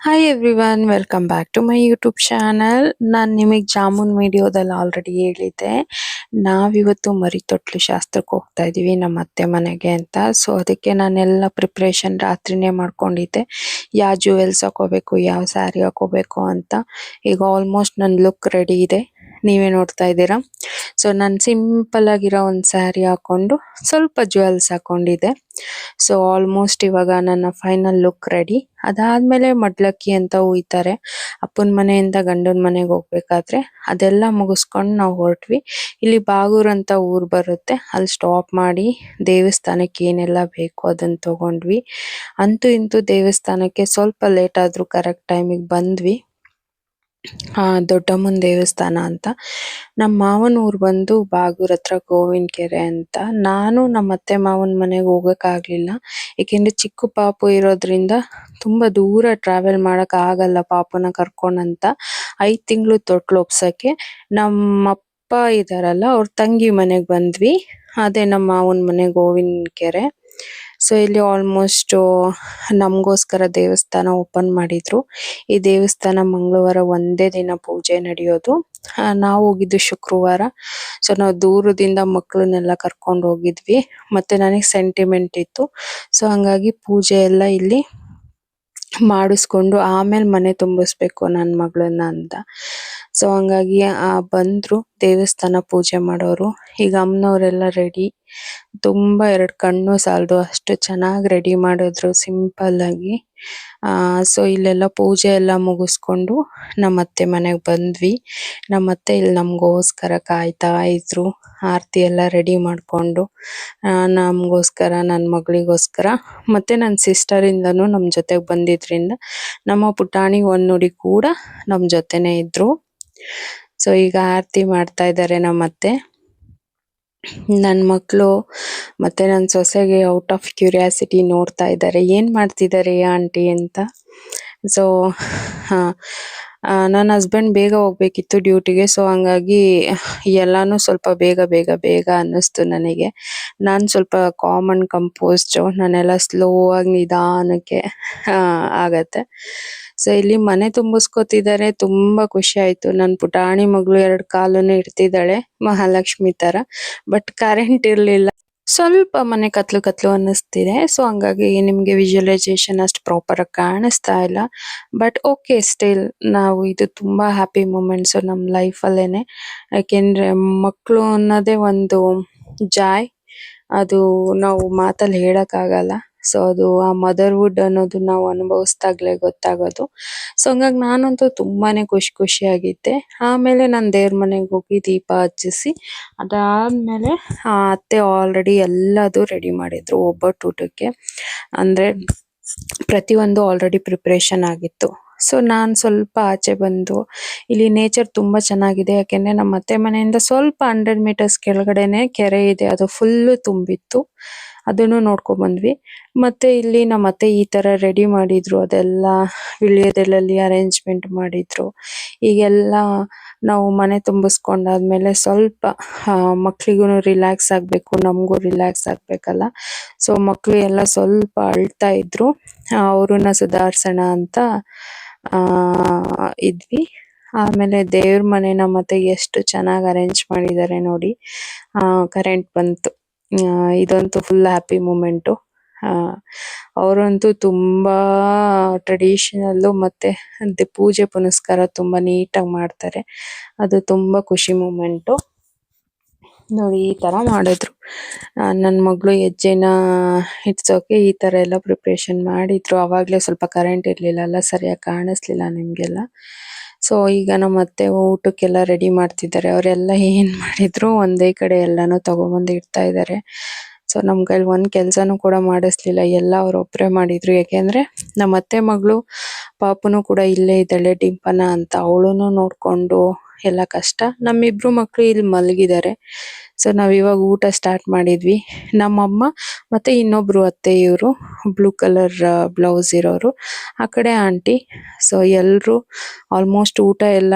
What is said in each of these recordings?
Hi everyone welcome back to my YouTube channel ನಾನು ನಿಮಗೆ ಜಾಮೂನ್ ವಿಡಿಯೋದಲ್ಲಿ ಆಲ್ರೆಡಿ ಹೇಳಿದ್ದೆ. ನಾವಿವತ್ತು ಮರಿ ತೊಟ್ಲು ಶಾಸ್ತ್ರಕ್ಕೆ ಹೋಗ್ತಾ ಇದೀವಿ ನಮ್ಮ ಅತ್ತೆ ಮನೆಗೆ ಅಂತ. ಸೊ ಅದಕ್ಕೆ ನಾನೆಲ್ಲ ಪ್ರಿಪ್ರೇಷನ್ ರಾತ್ರಿನೇ ಮಾಡ್ಕೊಂಡಿದ್ದೆ. ಯಾವ ಜ್ಯುವೆಲ್ಸ್ ಹಾಕೋಬೇಕು ಯಾವ ಸ್ಯಾರಿ ಹಾಕೋಬೇಕು ಅಂತ. ಈಗ ಆಲ್ಮೋಸ್ಟ್ ನನ್ನ ಲುಕ್ ರೆಡಿ ಇದೆ. ನೀವೇ ನೋಡ್ತಾ ಇದ್ದೀರಾ? ಸೊ ನಾನು ಸಿಂಪಲ್ ಆಗಿರೋ ಒಂದು ಸ್ಯಾರಿ ಹಾಕೊಂಡು ಸ್ವಲ್ಪ ಜ್ಯುವೆಲ್ಸ್ ಹಾಕೊಂಡಿದ್ದೆ. ಸೊ ಆಲ್ಮೋಸ್ಟ್ ಇವಾಗ ನನ್ನ ಫೈನಲ್ ಲುಕ್ ರೆಡಿ ಅದಾದಮೇಲೆ ಮಡ್ಲಕ್ಕಿ ಅಂತ ಹೋಯ್ತಾರೆ ಅಪ್ಪನ ಮನೆಯಿಂದ ಗಂಡನ ಮನೆಗೆ ಹೋಗ್ಬೇಕಾದ್ರೆ ಅದೆಲ್ಲ ಮುಗಿಸ್ಕೊಂಡು ನಾವು ಹೊರಟ್ವಿ. ಇಲ್ಲಿ ಬಾಗೂರ್ ಅಂತ ಊರು ಬರುತ್ತೆ. ಅಲ್ಲಿ ಸ್ಟಾಪ್ ಮಾಡಿ ದೇವಸ್ಥಾನಕ್ಕೆ ಏನೆಲ್ಲ ಬೇಕು ಅದನ್ನ ತಗೊಂಡ್ವಿ. ಅಂತೂ ಇಂತೂ ದೇವಸ್ಥಾನಕ್ಕೆ ಸ್ವಲ್ಪ ಲೇಟ್ ಆದರೂ ಕರೆಕ್ಟ್ ಟೈಮಿಗೆ ಬಂದ್ವಿ. ಆ, ದೊಡ್ಡಮ್ಮನ ದೇವಸ್ಥಾನ ಅಂತ. ನಮ್ಮ ಮಾವನ ಊರು ಬಂದು ಬಾಗೂರ್ ಹತ್ರ ಗೋವಿನ ಕೆರೆ ಅಂತ. ನಾನು ನಮ್ಮ ಅತ್ತೆ ಮಾವನ ಮನೆಗೆ ಹೋಗಕ್ಕೆ ಆಗ್ಲಿಲ್ಲ. ಏಕೆಂದ್ರೆ ಚಿಕ್ಕ ಪಾಪು ಇರೋದ್ರಿಂದ ತುಂಬಾ ದೂರ ಟ್ರಾವೆಲ್ ಮಾಡಕ್ ಆಗಲ್ಲ ಪಾಪುನ ಕರ್ಕೊಂಡ್ ಅಂತ ಐದ್ ತಿಂಗಳು ತೊಟ್ಲು ಒಪ್ಸಕ್ಕೆ. ನಮ್ಮ ಅಪ್ಪ ಇದಾರಲ್ಲ, ಅವ್ರ ತಂಗಿ ಮನೆಗೆ ಬಂದ್ವಿ. ಅದೇ ನಮ್ಮ ಮಾವನ ಮನೆ ಗೋವಿನ ಕೆರೆ ಸೊ ಇಲ್ಲಿ ಆಲ್ಮೋಸ್ಟ್ ನಮಗೋಸ್ಕರ ದೇವಸ್ಥಾನ ಓಪನ್ ಮಾಡಿದ್ರು. ಈ ದೇವಸ್ಥಾನ ಮಂಗಳವಾರ ಒಂದೇ ದಿನ ಪೂಜೆ ನಡೆಯೋದು. ನಾವು ಹೋಗಿದ್ದು ಶುಕ್ರವಾರ. ಸೊ ನಾವು ದೂರದಿಂದ ಮಕ್ಕಳನ್ನೆಲ್ಲ ಕರ್ಕೊಂಡು ಹೋಗಿದ್ವಿ. ಮತ್ತೆ ನನಗೆ ಸೆಂಟಿಮೆಂಟ್ ಇತ್ತು. ಸೊ ಹಂಗಾಗಿ ಪೂಜೆ ಎಲ್ಲ ಇಲ್ಲಿ ಮಾಡಿಸ್ಕೊಂಡು ಆಮೇಲೆ ಮನೆ ತುಂಬಿಸ್ಬೇಕು ನನ್ನ ಮಗಳನ್ನ ಅಂತ. ಸೊ ಹಂಗಾಗಿ, ಆ, ಬಂದ್ರು ದೇವಸ್ಥಾನ ಪೂಜೆ ಮಾಡೋರು. ಈಗ ಅಮ್ಮನವರೆಲ್ಲ ರೆಡಿ ತುಂಬಾ ಎರಡು ಕಣ್ಣು ಸಾಲದು, ಅಷ್ಟು ಚೆನ್ನಾಗಿ ರೆಡಿ ಮಾಡಿದ್ರು ಸಿಂಪಲ್ ಆಗಿ. ಆ ಸೊ ಇಲ್ಲೆಲ್ಲ ಪೂಜೆ ಎಲ್ಲ ಮುಗಿಸ್ಕೊಂಡು ನಮ್ಮ ಅತ್ತೆ ಮನೆಗೆ ಬಂದ್ವಿ. ನಮ್ಮ ಅತ್ತೆ ಇಲ್ಲಿ ನಮಗೋಸ್ಕರ ಕಾಯ್ತಾ ಇದ್ರು. ಆರತಿ ಎಲ್ಲ ರೆಡಿ ಮಾಡ್ಕೊಂಡು ನಮಗೋಸ್ಕರ ನನ್ನ ಮಗಳಿಗೋಸ್ಕರ. ಮತ್ತೆ ನನ್ನ ಸಿಸ್ಟರ್ ಇಂದನು ನಮ್ ಜೊತೆಗೆ ಬಂದಿದ್ರಿಂದ ನಮ್ಮ ಪುಟಾಣಿ, ಒಂದ್ ನುಡಿ ಕೂಡ ನಮ್ ಜೊತೆನೆ ಇದ್ರು. ಸೊ ಈಗ ಆರತಿ ಮಾಡ್ತಾ ಇದ್ದಾರೆ ನಮ್ಮ ಅತ್ತೆ ನನ್ ಮಕ್ಕಳು ಮತ್ತೆ ನನ್ ಸೊಸೆಗೆ ಔಟ್ ಆಫ್ ಕ್ಯೂರಿಯಾಸಿಟಿ ನೋಡ್ತಾ ಇದ್ದಾರೆ. ಏನ್ ಮಾಡ್ತಿದ್ದಾರೆ ಆಂಟಿ ಅಂತ? ಸೊ ನನ್ನ ಹಸ್ಬೆಂಡ್ ಬೇಗ ಹೋಗ್ಬೇಕಿತ್ತು ಡ್ಯೂಟಿಗೆ ಸೊ ಹಂಗಾಗಿ ಎಲ್ಲಾನು ಸ್ವಲ್ಪ ಬೇಗ ಬೇಗ ಬೇಗ ಅನ್ನಿಸ್ತು ನನಗೆ. ನಾನ್ ಸ್ವಲ್ಪ ಕಾಮನ್ ಅಂಡ್ ಕಂಪೋಸ್ಡ್ ನಾನೆಲ್ಲ ಸ್ಲೋ ಆಗಿ ನಿಧಾನಕ್ಕೆ ಆಗತ್ತೆ. ಸೊ ಇಲ್ಲಿ ಮನೆ ತುಂಬಿಸ್ಕೊತಿದ್ದಾರೆ, ತುಂಬಾ ಖುಷಿ ಆಯ್ತು. ನನ್ ಪುಟಾಣಿ ಮಗಳು ಎರಡು ಕಾಲನ್ನು ಇಡ್ತಿದ್ದಾಳೆ, ಮಹಾಲಕ್ಷ್ಮಿ ತರ. ಬಟ್ ಕರೆಂಟ್ ಇರ್ಲಿಲ್ಲ. ಸ್ವಲ್ಪ ಮನೆ ಕತ್ಲು ಕತ್ಲು ಅನ್ನಿಸ್ತಿದೆ. ಸೊ ಹಂಗಾಗಿ ನಿಮಗೆ ವಿಜುವಲೈಸೇಷನ್ ಅಷ್ಟು ಪ್ರಾಪರ್ ಆಗಿ ಕಾಣಿಸ್ತಾ ಇಲ್ಲ. ಬಟ್ ಓಕೆ ಸ್ಟಿಲ್ ನಾವು ಇದು ತುಂಬಾ ಹ್ಯಾಪಿ ಮೂಮೆಂಟ್ಸ್ ನಮ್ಮ ಲೈಫ್ ಅಲ್ಲೇನೆ. ಯಾಕೆಂದ್ರೆ ಮಕ್ಕಳು ಅನ್ನೋದೇ ಒಂದು ಜಾಯ್. ಅದು ನಾವು ಮಾತಲ್ಲಿ ಹೇಳಕ್ ಆಗಲ್ಲ ಸೊ ಅದು ಆ ಮದರ್ಹುಡ್ ಅನ್ನೋದು ನಾವು ಅನುಭವಿಸ್ದಾಗ್ಲೇ ಗೊತ್ತಾಗೋದು. ಸೊ ಹಂಗಾಗಿ ನಾನಂತೂ ತುಂಬಾನೇ ಖುಷಿ ಖುಷಿಯಾಗಿದ್ದೆ. ಆಮೇಲೆ ನಾನು ದೇವ್ರ ಮನೆಗೆ ಹೋಗಿ ದೀಪ ಹಚ್ಚಿಸಿ, ಅದಾದ್ಮೇಲೆ ಆ ಅತ್ತೆ ಆಲ್ರೆಡಿ ಎಲ್ಲದು ರೆಡಿ ಮಾಡಿದ್ರು ಒಬ್ಬಟ್ಟು ಊಟಕ್ಕೆ. ಅಂದ್ರೆ ಪ್ರತಿಯೊಂದು ಆಲ್ರೆಡಿ ಪ್ರಿಪ್ರೇಷನ್ ಆಗಿತ್ತು. ಸೊ ನಾನ್ ಸ್ವಲ್ಪ ಆಚೆ ಬಂದು, ಇಲ್ಲಿ ನೇಚರ್ ತುಂಬಾ ಚೆನ್ನಾಗಿದೆ. ಯಾಕೆಂದ್ರೆ ನಮ್ಮ ಅತ್ತೆ ಮನೆಯಿಂದ ಸ್ವಲ್ಪ ಹಂಡ್ರೆಡ್ ಮೀಟರ್ಸ್ ಕೆಳಗಡೆನೆ ಕೆರೆ ಇದೆ. ಅದು ಫುಲ್ ತುಂಬಿತ್ತು. ಅದನ್ನು ನೋಡ್ಕೊಂಡ್ ಬಂದ್ವಿ ಮತ್ತೆ ಇಲ್ಲಿ ನಮ್ಮ ಅತ್ತೆ ಈ ತರ ರೆಡಿ ಮಾಡಿದ್ರು, ಅದೆಲ್ಲ ವಿಳ್ಯದೆಲೆಲ್ಲಿ ಅರೇಂಜ್ಮೆಂಟ್ ಮಾಡಿದ್ರು. ಈಗೆಲ್ಲ ನಾವು ಮನೆ ತುಂಬಿಸ್ಕೊಂಡಾದ್ಮೇಲೆ ಸ್ವಲ್ಪ ಮಕ್ಕಳಿಗೂನು ರಿಲ್ಯಾಕ್ಸ್ ಆಗ್ಬೇಕು, ನಮಗೂ ರಿಲ್ಯಾಕ್ಸ್ ಆಗ್ಬೇಕಲ್ಲ. ಸೊ ಮಕ್ಕಳು ಎಲ್ಲ ಸ್ವಲ್ಪ ಅಳ್ತಾ ಇದ್ರು. ಅವ್ರನ್ನ ಸುಧಾರಿಸೋಣ ಅಂತ ಇದ್ವಿ. ಆಮೇಲೆ ದೇವ್ರ ಮನೆನ ಮತ್ತೆ ಎಷ್ಟು ಚೆನ್ನಾಗಿ ಅರೇಂಜ್ ಮಾಡಿದ್ದಾರೆ ನೋಡಿ. ಕರೆಂಟ್ ಬಂತು. ಇದಂತೂ ಫುಲ್ ಹ್ಯಾಪಿ ಮೂಮೆಂಟ್ ಅವರಂತೂ ತುಂಬಾ ಟ್ರೆಡಿಷನಲ್ ಮತ್ತೆ ಪೂಜೆ ಪುನಸ್ಕಾರ ತುಂಬಾ ನೀಟಾಗಿ ಮಾಡ್ತಾರೆ. ಅದು ತುಂಬಾ ಖುಷಿ ಮೂಮೆಂಟ್ ನೋಡಿ, ಈ ತರ ಮಾಡಿದ್ರು. ನನ್ನ ನನ್ ಮಗಳು ಹೆಜ್ಜೆನ ಇಡ್ಸೋಕೆ ಈ ತರ ಎಲ್ಲ ಪ್ರಿಪರೇಷನ್ ಮಾಡಿದ್ರು. ಅವಾಗ್ಲೇ ಸ್ವಲ್ಪ ಕರೆಂಟ್ ಇರ್ಲಿಲ್ಲ ಅಲ್ಲ, ಸರಿಯಾಗಿ ಕಾಣಿಸ್ಲಿಲ್ಲ ನಿಮ್ಗೆಲ್ಲ. ಸೊ ಈಗ ನಮ್ಮ ಅತ್ತೆ ಊಟಕ್ಕೆಲ್ಲ ರೆಡಿ ಮಾಡ್ತಿದ್ದಾರೆ. ಅವರೆಲ್ಲ ಏನ್ ಮಾಡಿದ್ರು, ಒಂದೇ ಕಡೆ ಎಲ್ಲಾನು ತಗೊಂಡ್ಬಂದು ಇಡ್ತಾ ಇದ್ದಾರೆ. ಸೊ ನಮ್ ಕೈಲಿ ಒಂದ್ ಕೆಲ್ಸನೂ ಕೂಡ ಮಾಡಿಸ್ಲಿಲ್ಲ. ಎಲ್ಲ ಅವ್ರ ಒಬ್ರೇ ಮಾಡಿದ್ರು. ಯಾಕೆಂದ್ರೆ ನಮ್ಮ ಅತ್ತೆ ಮಗಳು ಪಾಪುನು ಕೂಡ ಇಲ್ಲೇ ಇದ್ದಾಳೆ, ಡಿಂಪನ ಅಂತ. ಅವಳುನು ನೋಡ್ಕೊಂಡು ಎಲ್ಲ ಕಷ್ಟ. ನಮ್ಮಿಬ್ರು ಮಕ್ಳು ಇಲ್ಲಿ ಮಲಗಿದ್ದಾರೆ. ಸೊ ನಾವ್ ಇವಾಗ ಊಟ ಸ್ಟಾರ್ಟ್ ಮಾಡಿದ್ವಿ. ನಮ್ಮಮ್ಮ ಮತ್ತೆ ಇನ್ನೊಬ್ರು ಅತ್ತೆ ಇವರು ಬ್ಲೂ ಕಲರ್ ಬ್ಲೌಸ್ ಇರೋರು. ಆ ಕಡೆ ಆಂಟಿ ಸೊ ಎಲ್ರು ಆಲ್ಮೋಸ್ಟ್ ಊಟ ಎಲ್ಲ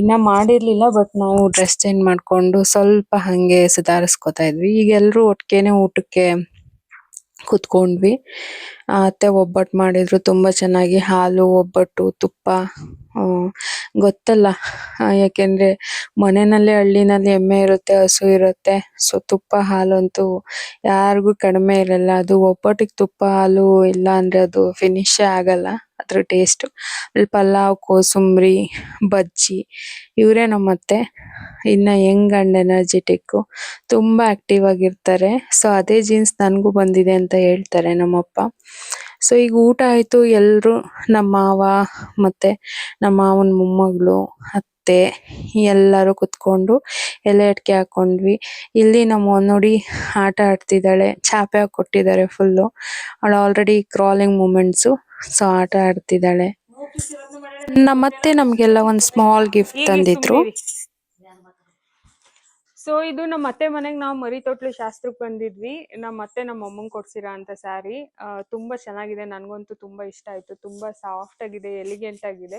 ಇನ್ನ ಮಾಡಿರ್ಲಿಲ್ಲ ಬಟ್ ನಾವು ಡ್ರೆಸ್ ಚೇಂಜ್ ಮಾಡ್ಕೊಂಡು ಸ್ವಲ್ಪ ಹಂಗೆ ಸುಧಾರಿಸ್ಕೊತಾ ಇದ್ವಿ. ಈಗ ಎಲ್ರು ಒಟ್ಟಿಗೆನೆ ಊಟಕ್ಕೆ ಕುತ್ಕೊಂಡ್ವಿ. ಅತ್ತೆ ಒಬ್ಬಟ್ಟು ಮಾಡಿದ್ರು, ತುಂಬಾ ಚೆನ್ನಾಗಿ ಹಾಲು, ಒಬ್ಬಟ್ಟು, ತುಪ್ಪ ಗೊತ್ತಲ್ಲ. ಯಾಕೆಂದ್ರೆ ಮನೆಯಲ್ಲಿ ಹಳ್ಳಿನಲ್ಲಿ ಎಮ್ಮೆ ಇರುತ್ತೆ, ಹಸು ಇರುತ್ತೆ. ಸೊ ತುಪ್ಪ ಹಾಲಂತೂ ಯಾರಿಗೂ ಕಡಿಮೆ ಇರಲ್ಲ. ಅದು ಒಬ್ಬಟ್ಟಿಗೆ ತುಪ್ಪ, ಹಾಲು ಇಲ್ಲ ಅಂದ್ರೆ ಅದು ಫಿನಿಶೇ ಆಗಲ್ಲ. ಅದ್ರ ಟೇಸ್ಟ್ ಅಲ್ಲಿ ಪಲಾವ್, ಕೋಸಂಬರಿ, ಬಜ್ಜಿ, ಇವರೇ ನಮ್ಮತ್ತೆ. ಇನ್ನ ಯಂಗ್ ಅಂಡ್ ಎನರ್ಜೆಟಿಕ್ ತುಂಬಾ ಆಕ್ಟಿವ್ ಆಗಿರ್ತಾರೆ. ಸೊ ಅದೇ ಜೀನ್ಸ್ ನನಗೂ ಬಂದಿದೆ ಅಂತ ಹೇಳ್ತಾರೆ ನಮ್ಮಪ್ಪ. ಸೊ ಈಗ ಊಟ ಆಯ್ತು ಎಲ್ರು ನಮ್ಮ ಮಾವ ಮತ್ತೆ ನಮ್ಮ ಮಾವನ್ ಮೊಮ್ಮಗಳು ಅತ್ತೆ ಎಲ್ಲರೂ ಕುತ್ಕೊಂಡು ಎಲೆ ಅಡಿಕೆ ಹಾಕೊಂಡ್ವಿ. ಇಲ್ಲಿ ನಮ್ಮ ನೋಡಿ ಆಟ ಆಡ್ತಿದ್ದಾಳೆ ಚಾಪೆ ಕೊಟ್ಟಿದ್ದಾರೆ ಫುಲ್ಲು ಅವಳು ಆಲ್ರೆಡಿ ಕ್ರಾಲಿಂಗ್ ಮೂಮೆಂಟ್ಸು ಸೊ ಆಟ ಆಡ್ತಿದ್ದಾಳೆ. ನಮ್ಮತ್ತೆ ನಮಗೆಲ್ಲ ಒಂದ್ ಸ್ಮಾಲ್ ಗಿಫ್ಟ್ ತಂದಿದ್ರು. ಸೊ ಇದು ನಮ್ಮ ಅತ್ತೆ ಮನೆಗೆ ನಾವು ಮರಿ ತೊಟ್ಲು ಶಾಸ್ತ್ರಕ್ಕೆ ಬಂದಿದ್ವಿ. ನಮ್ಮ ಅತ್ತೆ ನಮ್ಮ ಅಮ್ಮಂಗೆ ಕೊಡ್ಸಿರೋ ಅಂತ ಸ್ಯಾರಿ ತುಂಬಾ ಚೆನ್ನಾಗಿದೆ. ನನಗಂತೂ ತುಂಬಾ ಇಷ್ಟ ಆಯ್ತು. ತುಂಬಾ ಸಾಫ್ಟ್ ಆಗಿದೆ ಎಲಿಗೆಂಟ್ ಆಗಿದೆ.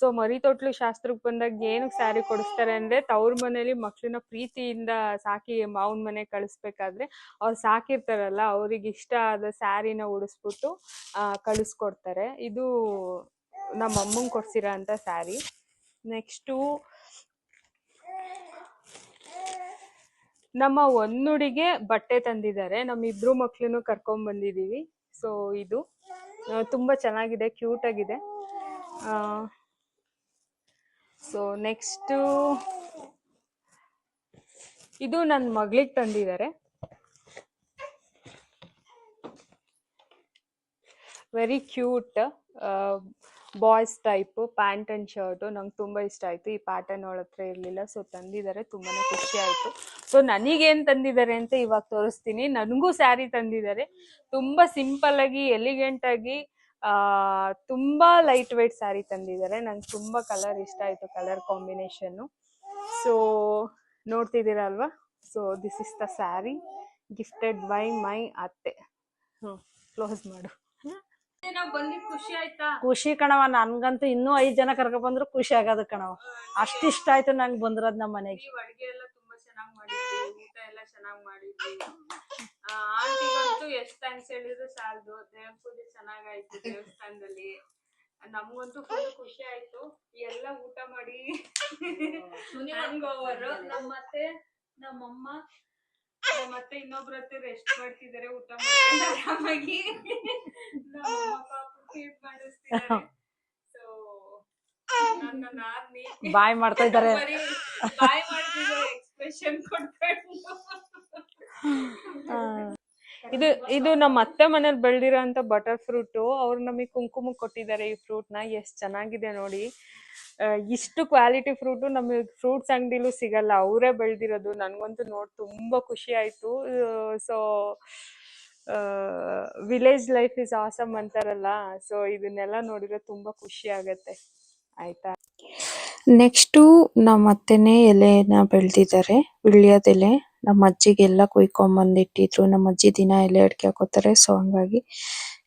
ಸೊ ಮರಿ ತೊಟ್ಲು ಶಾಸ್ತ್ರಕ್ಕೆ ಬಂದಾಗ ಏನಕ್ಕೆ ಸ್ಯಾರಿ ಕೊಡಿಸ್ತಾರೆ ಅಂದ್ರೆ, ತವ್ರ ಮನೇಲಿ ಮಕ್ಕಳನ್ನ ಪ್ರೀತಿಯಿಂದ ಸಾಕಿ ಮಾವನ ಮನೆಗೆ ಕಳಿಸ್ಬೇಕಾದ್ರೆ ಅವ್ರು ಸಾಕಿರ್ತಾರಲ್ಲ, ಅವ್ರಿಗೆ ಇಷ್ಟ ಆದ ಸ್ಯಾರಿನ ಉಡಿಸ್ಬಿಟ್ಟು ಕಳಿಸ್ಕೊಡ್ತಾರೆ. ಇದು ನಮ್ಮ ಅಮ್ಮಂಗೆ ಕೊಡ್ಸಿರೋ ಅಂತ ಸ್ಯಾರಿ ನೆಕ್ಸ್ಟು ನಮ್ಮ ಒಂದುಡಿಗೆ ಬಟ್ಟೆ ತಂದಿದ್ದಾರೆ. ನಮ್ಮ ಇಬ್ರು ಮಕ್ಳನ್ನು ಕರ್ಕೊಂಡ್ ಬಂದಿದೀವಿ ಸೊ ಇದು ತುಂಬಾ ಚೆನ್ನಾಗಿದೆ ಕ್ಯೂಟ್ ಆಗಿದೆ. ಸೊ ನೆಕ್ಸ್ಟು ಇದು ನನ್ನ ಮಗಳಿಗೆ ತಂದಿದ್ದಾರೆ. Very cute boys type pant and shirt ನಂಗೆ ತುಂಬ ಇಷ್ಟ ಆಯಿತು. ಈ ಪ್ಯಾಟರ್ನ್ ಅವಳ ಹತ್ರ ಇರಲಿಲ್ಲ ಸೊ ತಂದಿದ್ದಾರೆ ತುಂಬಾ ಖುಷಿ ಆಯಿತು. ಸೊ ನನಗೇನು ತಂದಿದ್ದಾರೆ ಅಂತ ಇವಾಗ ತೋರಿಸ್ತೀನಿ. ನನಗೂ ಸ್ಯಾರಿ ತಂದಿದ್ದಾರೆ ತುಂಬ ಸಿಂಪಲ್ ಆಗಿ ತುಂಬ ಲೈಟ್ ವೈಟ್ ಸ್ಯಾರಿ ತಂದಿದ್ದಾರೆ ನಂಗೆ ತುಂಬ ಕಲರ್ ಇಷ್ಟ ಆಯಿತು colour combination so ನೋಡ್ತಿದ್ದೀರಲ್ವಾ so this is the sari gifted by my atte. ಹ್ಞೂ ಕ್ಲೋಸ್ ಮಾಡು. ಖುಷಿ ಆಯ್ತಾ? ಖುಷಿ ಕಣವ ನನ್ಗಂತೂ ಇನ್ನೂ ಐದ್ ಜನ ಕರ್ಕೊಂಡ್ ಬಂದ್ರು ಖುಷಿ ಆಗದ ಕಣವ ಅಷ್ಟಿಷ್ಟ ಇಷ್ಟ ಆಯ್ತು ನಂಗೆ ಬಂದಿರೋದ್ ನಮ್ಮ ಮನೆಗೆ. ನೀವು ಅಡ್ಗೆ ಎಲ್ಲ ತುಂಬಾ ಚೆನ್ನಾಗಿ ಮಾಡಿದ್ರಿ ಊಟ ಎಲ್ಲ ಚೆನ್ನಾಗಿ ಮಾಡಿದ್ರಿ. ಆಂಟಿಗಂತೂ ಎಷ್ಟ್ ಥ್ಯಾಂಕ್ಸ್ ಹೇಳಿದ್ರು ಸಾಲದು. ದೇವ್ರ ಪೂಜೆ ಚೆನ್ನಾಗಾಯ್ತು ದೇವಸ್ಥಾನದಲ್ಲಿ. ನಮ್ಗಂತೂ ಫುಲ್ ಖುಷಿ ಆಯ್ತು. ಎಲ್ಲ ಊಟ ಮಾಡಿ. ನಮ್ಮ ಓವರ್ ನಮ್ಮತ್ತೆ ನಮ್ಮಮ್ಮ ನಮ್ಮತ್ತೆ ಇನ್ನೊಬ್ರ ಹತ್ರ ರೆಸ್ಟ್ ಮಾಡ್ತಿದ್ದಾರೆ ಊಟ ಮಾಡ್ಕೊಂಡು ಆರಾಮಾಗಿ. ಸೊ ನನ್ನ ನಾದ್ನಿ. ಬಾಯ್ ಮಾಡ್ತಾ ಇದ್ದಾರೆ ಬಾಯ್ ಮಾಡ್ತಿದ್ದಾರೆ ಎಕ್ಸ್ಪ್ರೆಷನ್ ಕೊಟ್ಕೊಂಡು ಇದು ಇದು ನಮ್ಮ ಅತ್ತೆ ಮನೇಲಿ ಬೆಳ್ದಿರೋಂತ ಬಟರ್ ಫ್ರೂಟ್ ಅವ್ರು ನಮಗೆ ಕುಂಕುಮ ಕೊಟ್ಟಿದ್ದಾರೆ ಈ ಫ್ರೂಟ್ನ. ಎಷ್ಟ್ ಚೆನ್ನಾಗಿದೆ ನೋಡಿ. ಇಷ್ಟು ಕ್ವಾಲಿಟಿ ಫ್ರೂಟ್ ನಮಗೆ ಫ್ರೂಟ್ಸ್ ಅಂಗಡಿಲೂ ಸಿಗಲ್ಲ. ಅವರೇ ಬೆಳ್ದಿರೋದು. ನನಗಂತೂ ನೋಡಿ ತುಂಬಾ ಖುಷಿ ಆಯ್ತು. So village life is awesome ಅಂತಾರಲ್ಲ. ಸೊ ಇದನ್ನೆಲ್ಲ ನೋಡಿದ್ರೆ ತುಂಬಾ ಖುಷಿ ಆಗತ್ತೆ. ಆಯ್ತಾ? ನೆಕ್ಸ್ಟು ನಮ್ಮ ಅತ್ತೆನೇ ಎಲೆನ ಬೆಳೆದಿದ್ದಾರೆ. ವಿಳ್ಯದೆಲೆ. ನಮ್ಮ ಅಜ್ಜಿಗೆಲ್ಲ ಕುಯ್ಕೊಂಬಂದಿಟ್ಟಿದ್ರು ನಮ್ಮ ಅಜ್ಜಿ ದಿನ ಎಲೆ ಅಡಿಕೆ ಹಾಕೋತಾರೆ. ಸೊ ಹಂಗಾಗಿ.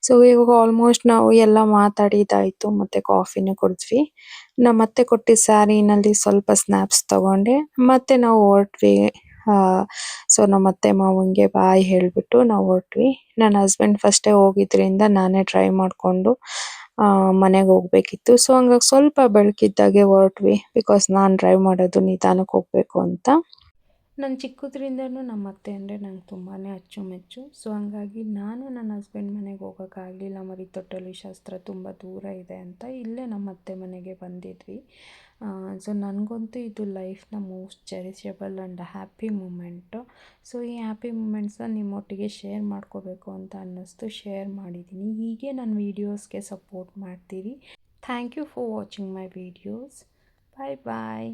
ಸೊ ಇವಾಗ ಆಲ್ಮೋಸ್ಟ್ ನಾವು ಎಲ್ಲ ಮಾತಾಡಿದಾಯ್ತು ಮತ್ತೆ ಕಾಫಿನೂ ಕುಡಿದ್ವಿ. ನಮ್ಮ ಅತ್ತೆ ಕೊಟ್ಟಿದ್ದ ಸ್ಯಾರಿನಲ್ಲಿ ಸ್ವಲ್ಪ ಸ್ನಾಪ್ಸ್ ತಗೊಂಡೆ. ಮತ್ತೆ ನಾವು ಹೊರಟ್ವಿ. ಸೊ ನಮ್ಮ ಅತ್ತೆ ಮಾವಂಗೆ ಬಾಯ್ ಹೇಳ್ಬಿಟ್ಟು ನಾವು ಹೊರಟ್ವಿ. ನನ್ನ ಹಸ್ಬೆಂಡ್ ಫಸ್ಟ್ ಹೋಗಿದ್ರಿಂದ ನಾನೇ ಟ್ರೈ ಮಾಡ್ಕೊಂಡು, ಆ, ಮನೆಗೆ ಹೋಗ್ಬೇಕಿತ್ತು. ಸೊ ಹಂಗಾಗಿ ಸ್ವಲ್ಪ ಬೆಳಕಿದ್ದಾಗೆ ಹೊರಟ್ವಿ. ಬಿಕಾಸ್ ನಾನ್ ಡ್ರೈವ್ ಮಾಡೋದು ನಿಧಾನಕ್ಕೆ ಹೋಗ್ಬೇಕು ಅಂತ. ನನ್ನ ಚಿಕ್ಕದ್ರಿಂದನೂ ನಮ್ಮ ಅತ್ತೆ ಅಂದರೆ ನಂಗೆ ತುಂಬಾ ಅಚ್ಚುಮೆಚ್ಚು. ಸೊ ಹಂಗಾಗಿ ನಾನು ನನ್ನ ಹಸ್ಬೆಂಡ್ ಮನೆಗೆ ಹೋಗೋಕ್ಕಾಗಲಿಲ್ಲ ಮರಿ ತೊಟ್ಟಲು ಶಾಸ್ತ್ರ ತುಂಬ ದೂರ ಇದೆ ಅಂತ ಇಲ್ಲೇ ನಮ್ಮ ಅತ್ತೆ ಮನೆಗೆ ಬಂದಿದ್ವಿ. ಸೊ ನನಗಂತೂ ಇದು ಲೈಫ್ನ most cherishable and happy moment so ಈ ಹ್ಯಾಪಿ ಮೂಮೆಂಟ್ಸ್ನ ನಿಮ್ಮೊಟ್ಟಿಗೆ ಶೇರ್ ಮಾಡ್ಕೋಬೇಕು ಅಂತ ಅನ್ನಿಸ್ತು. ಶೇರ್ ಮಾಡಿದ್ದೀನಿ ಹೀಗೆ ನನ್ನ ವೀಡಿಯೋಸ್ಗೆ ಸಪೋರ್ಟ್ ಮಾಡ್ತೀರಿ. Thank you for watching my videos bye bye